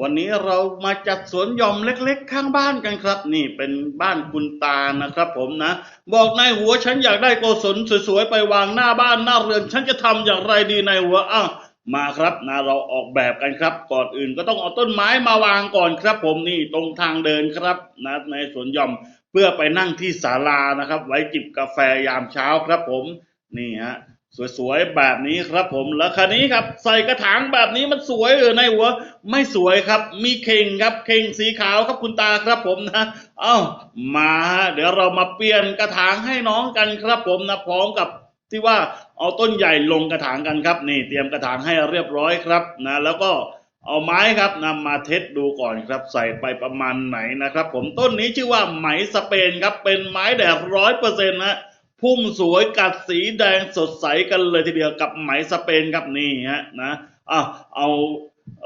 วันนี้เรามาจัดสวนหย่อมเล็กๆ ข้างบ้านกันครับ นี่เป็นบ้านคุณตานะครับ ผมนะ บอกนายหัวฉันอยากได้โกศลสวยๆไปวางหน้าบ้านหน้าเรือน ฉันจะทำอย่างไรดีนายหัวอ้าวมาครับนะเราออกแบบกันครับ ก่อนอื่นก็ต้องเอาต้นไม้มาวางก่อนครับ ผมนี่ตรงทางเดินครับนะในสวนหย่อมเพื่อไปนั่งที่ศาลานะครับ ไว้จิบกาแฟยามเช้าครับผมนี่ฮะ สวยๆแบบนี้ครับผมแล้วคันนี้ครับ ใส่กระถางแบบนี้มันสวยเออในหัว ไม่สวยครับ มีเข่งครับ เข่งสีขาวครับคุณตาครับผมนะเอ้ามาฮะเดี๋ยวเรามาเปลี่ยนกระถางให้น้องกันครับผมนะพร้อมกับที่ว่าเอาต้นใหญ่ลงกระถางกันครับนี่เตรียมกระถางให้เรียบร้อยครับนะแล้วก็เอาไม้ครับนำมาเทสดูก่อนครับ ใส่ไปประมาณไหนนะครับ ผมต้นนี้ชื่อว่าไหมสเปนครับเป็นไม้แดดร้อยเปอร์เซ็นต์นะ พุ่มสวยกัดสีแดงสดใสกันเลยทีเดียวกับไหมสเปนครับนี่ฮะนะอะเอา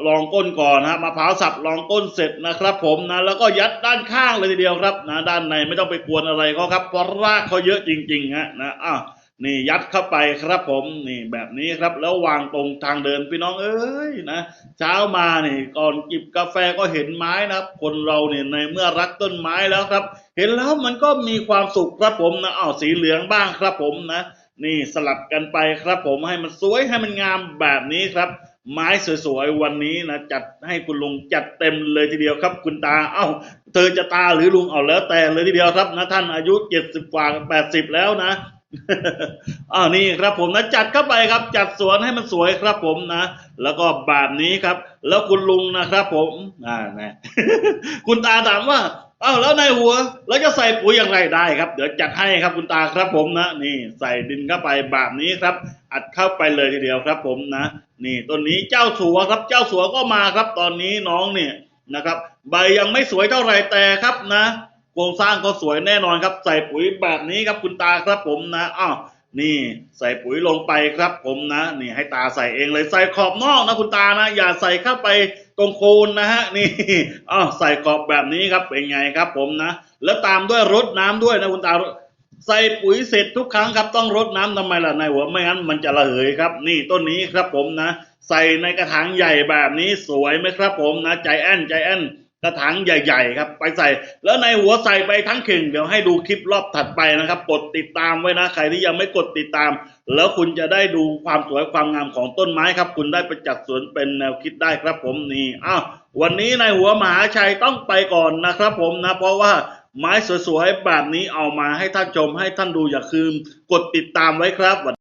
ลองก้นก่อนนะมะพร้าวสับลองก้นเสร็จนะครับผมนะแล้วก็ยัดด้านข้างเลยทีเดียวครับนะด้านในไม่ต้องไปกวนอะไรเขาครับเพราะรากเขาเยอะจริงๆฮะนะอะ นี่ยัดเข้าไปครับผมนี่แบบนี้ครับ แล้ววางตรงทางเดินพี่น้องเอ้ยนะเช้ามานี่ก่อนจิบกาแฟก็เห็นไม้นะครับ คนเราเนี่ยในเมื่อรักต้นไม้แล้วครับ เห็นแล้วมันก็มีความสุขครับผมนะอ้าวสีเหลืองบ้างครับผมนะ นี่สลับกันไปครับผมให้มันสวยให้มันงามแบบนี้ครับ ไม้สวยๆวันนี้นะจัดให้คุณลุงจัดเต็มเลยทีเดียวครับ คุณตาเอ้าเธอจะตาหรือลุงเอาแล้วแต่เลยทีเดียวครับนะท่านอายุเจ็ดสิบกว่าแปดสิบแล้วนะ อ้าวนี่ครับผมนะจัดเข้าไปครับ จัดสวนให้มันสวยครับผมนะ แล้วก็แบบนี้ครับ แล้วคุณลุงนะครับผมอ่านะคุณตาถามว่าอ้าวแล้วนายหัวแล้วจะใส่ปุ๋ยอย่างไรได้ครับ เดี๋ยวจัดให้ครับคุณตาครับผมนะ นี่ใส่ดินเข้าไปแบบนี้ครับ อัดเข้าไปเลยทีเดียวครับ ผมนะ นี่ต้นนี้เจ้าสัวครับ เจ้าสัวก็มาครับ ตอนนี้น้องเนี่ยนะครับ ใบยังไม่สวยเท่าไหร่แต่ครับนะ โครงสร้างก็สวยแน่นอนครับ ใส่ปุ๋ยแบบนี้ครับคุณตาครับผมนะอ้าวนี่ใส่ปุ๋ยลงไปครับผมนะ นี่ให้ตาใส่เองเลยใส่ขอบนอกนะคุณตานะ อย่าใส่เข้าไปตรงโคนนะฮะนี่อ้าวใส่ขอบแบบนี้ครับเป็นไงครับผมนะ แล้วตามด้วยรดน้ำด้วยนะคุณตาใส่ปุ๋ยเสร็จทุกครั้งครับต้องรดน้ำทำไมล่ะนายหัวไม่งั้นมันจะระเหยครับ นี่ต้นนี้ครับผมนะ ใส่ในกระถางใหญ่แบบนี้สวยไหมครับผมนะ ใจแอนใจแอน กระถางใหญ่ ๆ ครับ ไปใส่ แล้วในหัวใส่ไปทั้งเข่ง เดี๋ยวให้ดูคลิปรอบถัดไปนะครับ กดติดตามไว้นะ ใครที่ยังไม่กดติดตาม แล้วคุณจะได้ดูความสวยความงามของต้นไม้ครับ คุณได้ไปจัดสวนเป็นแนวคิดได้ครับผมนี่อ้าววันนี้ในหัวมหาชัยต้องไปก่อนนะครับ ผมนะ เพราะว่าไม้สวยๆแบบนี้เอามาให้ท่านชมให้ท่านดูอย่าลืมกดติดตามไว้ครับ